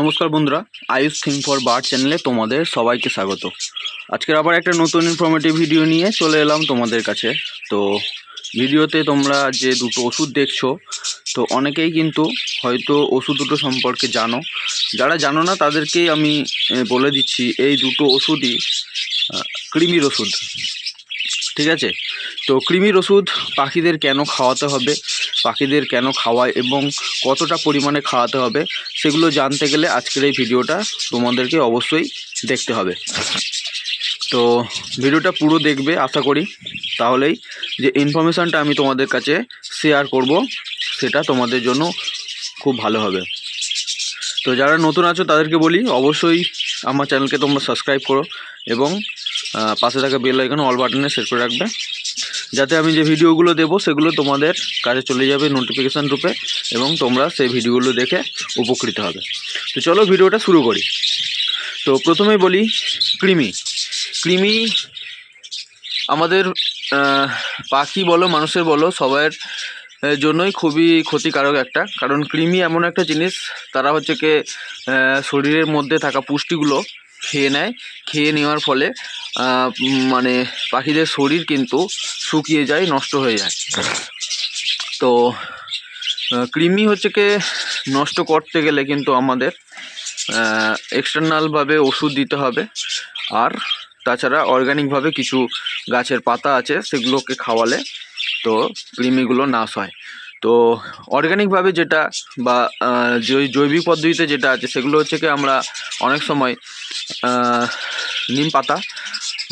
নমস্কার বন্ধুরা, Ayush thing for বার চ্যানেলে তোমাদের সবাইকে স্বাগত। আজকের আবার একটা নতুন ইনফরমেটিভ ভিডিও নিয়ে চলে এলাম তোমাদের কাছে। তো ভিডিওতে তোমরা যে দুটো ওষুধ দেখছ, তো অনেকেই কিন্তু হয়তো ওষুধ দুটো সম্পর্কে জানো। যারা জানো না, তাদেরকেই আমি বলে দিচ্ছি এই দুটো ওষুধই কৃমির ওষুধ। ঠিক আছে? তো কৃমির ওষুধ পাখিদের কেন খাওয়াতে হবে? পাখিদের কেন খাওয়ায় এবং কতটা পরিমাণে খাওয়াতে হবে, সেগুলো জানতে গেলে আজকের এই ভিডিওটা তোমাদেরকে অবশ্যই দেখতে হবে। তো ভিডিওটা পুরো দেখবে, আশা করি। তাহলেই যে ইনফরমেশানটা আমি তোমাদের কাছে শেয়ার করব, সেটা তোমাদের জন্য খুব ভালো হবে। তো যারা নতুন আছো, তাদেরকে বলি, অবশ্যই আমার চ্যানেলকে তোমরা সাবস্ক্রাইব করো এবং পাশে থাকা বেল আইকন অল বাটনে সেট করে রাখবে। যাতে আমি যে ভিডিওগুলো দেবো, সেগুলো তোমাদের কাছে চলে যাবে নোটিফিকেশান রূপে এবং তোমরা সেই ভিডিওগুলো দেখে উপকৃত হবে। তো চলো ভিডিওটা শুরু করি। তো প্রথমেই বলি, কৃমি। কৃমি আমাদের পাখি বলো, মানুষের বলো, সবার জন্যই খুবই ক্ষতিকারক একটা। কারণ কৃমি এমন একটা জিনিস, তারা হচ্ছে কি শরীরের মধ্যে থাকা পুষ্টিগুলো খেয়ে নেয়। খেয়ে নেওয়ার ফলে মানে পাখিদের শরীর কিন্তু শুকিয়ে যায়, নষ্ট হয়ে যায়। তো কৃমি হচ্ছে কি, নষ্ট করতে গেলে কিন্তু আমাদের এক্সটার্নালভাবে ওষুধ দিতে হবে। আর তাছাড়া অর্গানিকভাবে কিছু গাছের পাতা আছে, সেগুলোকে খাওয়ালে তো কৃমিগুলো নাশ হয়। তো অর্গানিকভাবে যেটা বা জৈবিক পদ্ধতিতে যেটা আছে সেগুলো হচ্ছে কি আমরা অনেক সময় নিম পাতা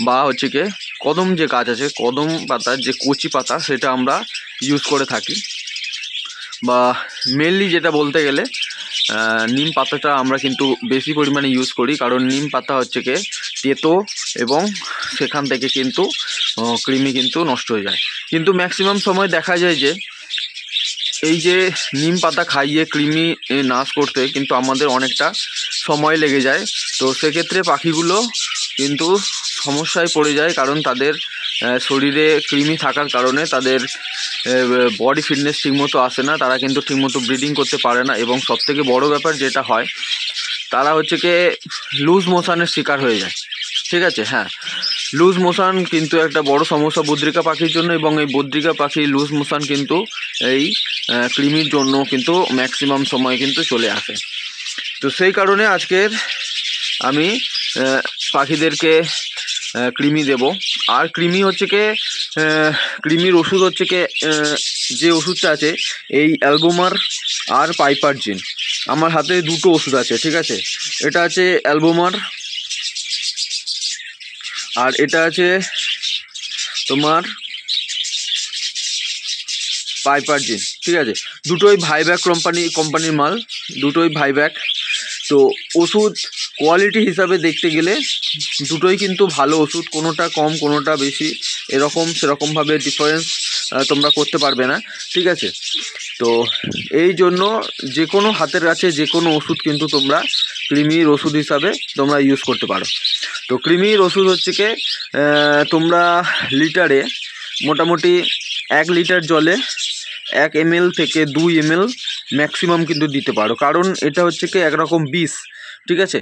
বা হচ্ছে কি কদম যে গাছ আছে, কদম পাতার যে কচি পাতা সেটা আমরা ইউজ করে থাকি। বা মেনলি যেটা বলতে গেলে নিম পাতাটা আমরা কিন্তু বেশি পরিমাণে ইউজ করি, কারণ নিম পাতা হচ্ছে কি তেতো এবং সেখান থেকে কিন্তু কৃমি কিন্তু নষ্ট হয়ে যায়। কিন্তু ম্যাক্সিমাম সময় দেখা যায় যে এই যে নিম পাতা খাইয়ে কৃমি নাশ করতে কিন্তু আমাদের অনেকটা সময় লেগে যায়। তো সেক্ষেত্রে পাখিগুলো কিন্তু সমস্যায় পড়ে যায় কারণ তাদের শরীরে কৃমি থাকার কারণে তাদের বডি ফিটনেস ঠিকমতো আসে না, তারা কিন্তু ঠিকমতো ব্রিডিং করতে পারে না এবং সবথেকে বড় ব্যাপার যেটা হয়, তারা হচ্ছে কি লুজ মোশনের শিকার হয়ে যায়। ঠিক আছে? হ্যাঁ। লুজ মোশন কিন্তু একটা বড় সমস্যা বদ্রিকা পাখির জন্য এবং এই বদ্রিকা পাখি লুজ মোশন কিন্তু এই কৃমির জন্য কিন্তু ম্যাক্সিমাম সময় কিন্তু চলে আসে। তো সেই কারণে আজকের আমি পাখিদেরকে কৃমি দেব। আর কৃমি হচ্ছে কি কৃমির ওষুধ হচ্ছে কি যে ওষুধটা আছে, এই অ্যালবোমার আর পাইপার জিন। আমার হাতে দুটো ওষুধ আছে, ঠিক আছে? এটা আছে অ্যালবোমার, আর এটা আছে তোমার পাইপার জিন ঠিক আছে। দুটোই ভাইব্যাক কোম্পানি কোম্পানির মাল, দুটোই ভাইব্যাক তো ওষুধ কোয়ালিটি হিসাবে দেখতে গেলে দুটোই কিন্তু ভালো ওষুধ, কোনোটা কম, কোনোটা বেশি, এরকম, সেরকমভাবে ডিফারেন্স তোমরা করতে পারবে না, ঠিক আছে? তো এই জন্য যে কোনো হাতের কাছে যে কোনো ওষুধ কিন্তু তোমরা কৃমির ওষুধ হিসাবে তোমরা ইউজ করতে পারো। তো কৃমির ওষুধ হচ্ছে কি তোমরা লিটারে মোটামুটি এক লিটার জলে এক এম থেকে দুই এমএল ম্যাক্সিমাম কিন্তু দিতে পারো। কারণ এটা হচ্ছে কি একরকম বিষ, ঠিক আছে?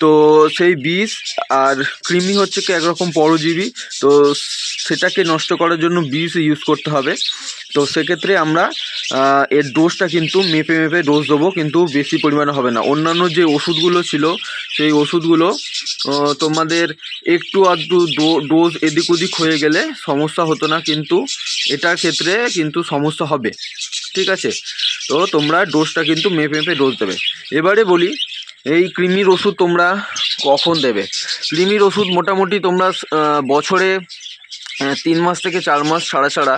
তো সেই বিষ আর ক্রিমি হচ্ছে কি একরকম পরজীবী, তো সেটাকে নষ্ট করার জন্য বিষ ইউজ করতে হবে। তো সেক্ষেত্রে আমরা এর ডোজটা কিন্তু মেপে মেপে ডোজ দেবো, কিন্তু বেশি পরিমাণে হবে না। অন্যান্য যে ওষুধগুলো ছিল, সেই ওষুধগুলো তোমাদের একটু আধটু ডোজ এদিক ওদিক হয়ে গেলে সমস্যা হতো না, কিন্তু এটার ক্ষেত্রে কিন্তু সমস্যা হবে। ঠিক আছে? তো তোমরা ডোজটা কিন্তু মেপে মেপে ডোজ দেবে। এবারে বলি, এই কৃমির ওষুধ তোমরা কখন দেবে? কৃমির ওষুধ মোটামুটি তোমরা বছরে তিন মাস থেকে চার মাস ছাড়া ছাড়া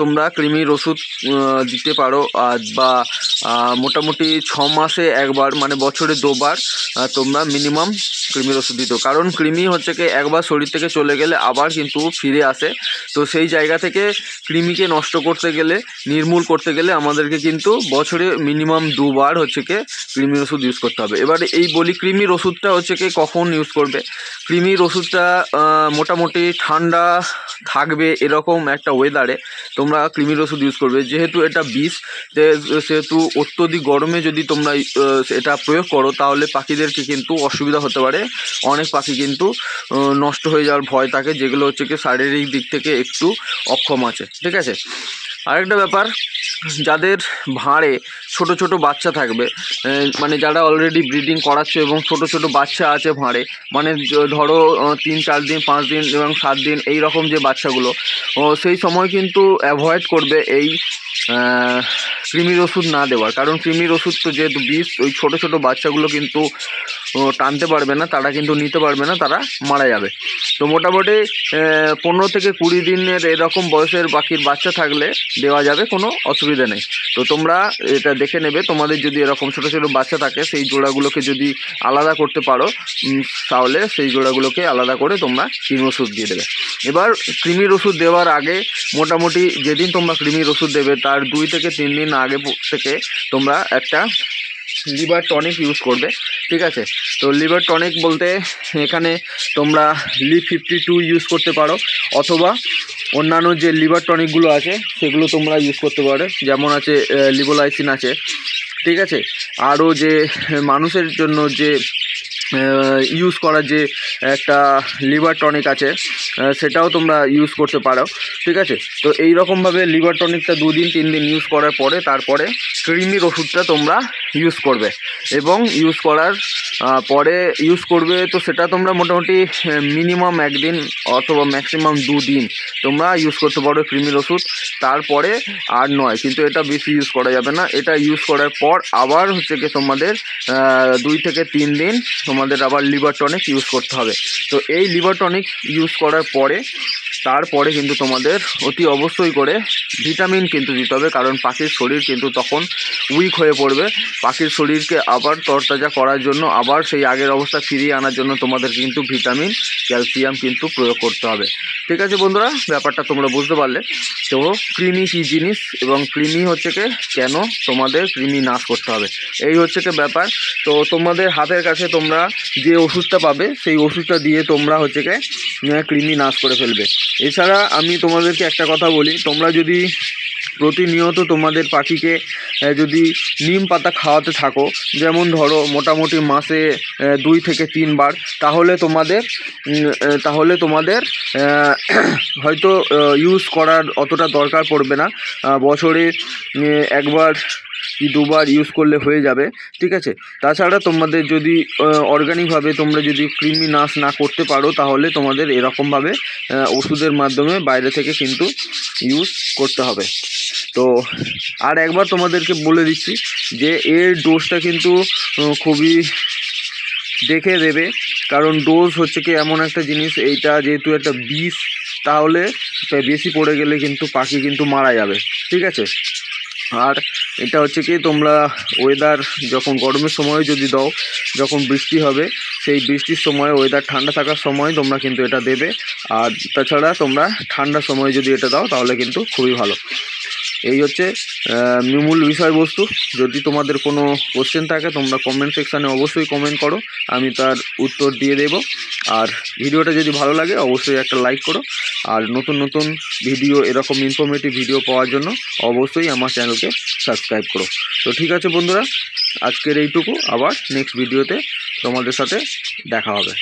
তোমরা কৃমির ওষুধ দিতে পারো বা মোটামুটি ছ মাসে একবার মানে বছরে দুবার তোমরা মিনিমাম কৃমির ওষুধ দিত কারণ কৃমি হচ্ছে কি, একবার শরীর থেকে চলে গেলে আবার কিন্তু ফিরে আসে। তো সেই জায়গা থেকে কৃমিকে নষ্ট করতে গেলে, নির্মূল করতে গেলে আমাদেরকে কিন্তু বছরে মিনিমাম দুবার হচ্ছে কি, কৃমির ওষুধ ইউজ করতে হবে। এবার এই বলি কৃমির ওষুধটা হচ্ছে কি, কখন ইউজ করবে? কৃমির ওষুধটা মোটামুটি ঠান্ডা থাকবে এরকম একটা ওয়েদারে তোমরা কৃমির ওষুধ ইউজ করবে। যেহেতু এটা বিষ সেহেতু অত্যধিক গরমে যদি তোমরা এটা প্রয়োগ করো, তাহলে পাখিদেরকে কিন্তু অসুবিধা হতে পারে। অনেক পাখি কিন্তু নষ্ট হয়ে যাওয়ার ভয় থাকে, যেগুলো হচ্ছে কি শারীরিক দিক থেকে একটু অক্ষম আছে। ঠিক আছে? আরেকটা ব্যাপার যাদের ভাঁড়ে ছোট ছোট বাচ্চা থাকবে মানে যারা অলরেডি ব্রিডিং করাচ্ছে এবং ছোট ছোট বাচ্চা আছে ভাঁড়ে মানে ধরো তিন, চার দিন, পাঁচ দিন এবং সাত দিন এই রকম যে বাচ্চাগুলো সেই সময় কিন্তু অ্যাভয়েড করবে এই কৃমির ওষুধ না দেওয়ার। কারণ কৃমির ওষুধ তো যেহেতু বিষ, ওই ছোট ছোট বাচ্চাগুলো কিন্তু টানতে পারবে না, তারা কিন্তু নিতে পারবে না, তারা মারা যাবে। তো মোটামুটি পনেরো থেকে কুড়ি দিনের এরকম বয়সের বাকির বাচ্চা থাকলে দেওয়া যাবে, কোনো অসুবিধা নেই। তো তোমরা এটা দেখে নেবে, তোমাদের যদি এরকম ছোটো ছোটো বাচ্চা থাকে, সেই জোড়াগুলোকে যদি আলাদা করতে পারো তাহলে সেই জোড়াগুলোকে আলাদা করে তোমরা কৃমি ওষুধ দিয়ে দেবে। এবার কৃমির ওষুধ দেওয়ার আগে মোটামুটি যেদিন তোমরা কৃমির ওষুধ দেবে, তার দুই থেকে তিন দিন আগে থেকে তোমরা একটা লিভার টনিক ইউজ করবে, ঠিক আছে? তো লিভার টনিক বলতে এখানে তোমরা লি ফিফটি টু ইউজ করতে পারো, অথবা অন্যান্য যে লিভার টনিকগুলো আছে, সেগুলো তোমরা ইউজ করতে পারো, যেমন আছে লিভোলাইসিন আছে, ঠিক আছে? আরও যে মানুষের জন্য যে ইউজ করার যে একটা লিভার টনিক আছে সেটাও তোমরা ইউজ করতে পারো, ঠিক আছে? তো এই রকমভাবে লিভার টনিকটা দুদিন তিন দিন ইউজ করার পরে তারপরে ক্রিমির ওষুধটা তোমরা ইউজ করবে। এবং ইউজ করার পরে ইউজ করবে তো সেটা তোমরা মোটামুটি মিনিমাম একদিন অথবা ম্যাক্সিমাম দুদিন তোমরা ইউজ করতে পারো ক্রিমির ওষুধ। তারপরে আর নয়, কিন্তু এটা বেশি ইউজ করা যাবে না। এটা ইউজ করার পর আবার হচ্ছে কি তোমাদের দুই থেকে তিন দিন তোমাদের আবার লিভার টনিক ইউজ করতে হবে। তো এই লিভার টনিক ইউজ করার পরে, তারপরে কিন্তু তোমাদের অতি অবশ্যই করে ভিটামিন কিন্তু দিতে হবে, কারণ পাখির শরীর কিন্তু তখন উইক হয়ে পড়বে। পাখির শরীরকে আবার তরতাজা করার জন্য, আবার সেই আগের অবস্থা ফিরিয়ে আনার জন্য তোমাদের কিন্তু ভিটামিন ক্যালসিয়াম কিন্তু প্রয়োগ করতে হবে। ঠিক আছে বন্ধুরা, ব্যাপারটা তোমরা বুঝতে পারলে। তো কৃমি কী জিনিস এবং কৃমি হচ্ছে কি, কেন তোমাদের কৃমি নাশ করতে হবে? এই হচ্ছে কি ব্যাপার। তো তোমাদের হাতের কাছে তোমরা যে ওষুধটা পাবে, সেই ওষুধটা দিয়ে তোমরা হচ্ছে কি কৃমি নাশ করে ফেলবে। এছাড়া আমি তোমাদেরকে একটা কথা বলি, তোমরা যদি প্রতিনিয়ত তোমাদের পাখিকে যদি নিম পাতা খাওয়াতে থাকো, যেমন ধরো মোটামুটি মাসে দুই থেকে তিনবার, তাহলে তোমাদের তাহলে তোমাদের হয়তো ইউজ করার অতটা দরকার পড়বে না। বছরে একবার কি দুবার ইউজ করলে হয়ে যাবে, ঠিক আছে? তাছাড়া তোমাদের যদি অর্গানিকভাবে তোমরা যদি কৃমি নাশ না করতে পারো, তাহলে তোমাদের এরকমভাবে ওষুধের মাধ্যমে বাইরে থেকে কিন্তু ইউজ করতে হবে। তো আর একবার তোমাদেরকে বলে দিচ্ছি যে এর ডোজটা কিন্তু খুবই দেখে দেবে। কারণ ডোজ হচ্ছে কি এমন একটা জিনিস, এইটা যেহেতু একটা বিষ, তাহলে বেশি পড়ে গেলে কিন্তু পাখি কিন্তু মারা যাবে। ঠিক আছে? আর এটা হচ্ছে কি তোমরা ওয়েদার যখন গরমের সময় যদি দাও, যখন বৃষ্টি হবে, সেই বৃষ্টির সময় ওয়েদার ঠান্ডা থাকার সময় তোমরা কিন্তু এটা দেবে। আর তাছাড়া তোমরা ঠান্ডার সময় যদি এটা দাও, তাহলে কিন্তু খুবই ভালো। এই হচ্ছে মূল বিষয়বস্তু। যদি তোমাদের কোনো কোশ্চেন থাকে, তোমরা কমেন্ট সেকশানে অবশ্যই কমেন্ট করো, আমি তার উত্তর দিয়ে দেব। আর ভিডিওটা যদি ভালো লাগে, অবশ্যই একটা লাইক করো। আর নতুন নতুন ভিডিও এরকম ইনফরমেটিভ ভিডিও পাওয়ার জন্য অবশ্যই আমার চ্যানেলকে সাবস্ক্রাইব করো। তো ঠিক আছে বন্ধুরা, আজকের এইটুকু। আবার নেক্সট ভিডিওতে তোমাদের সাথে দেখা হবে।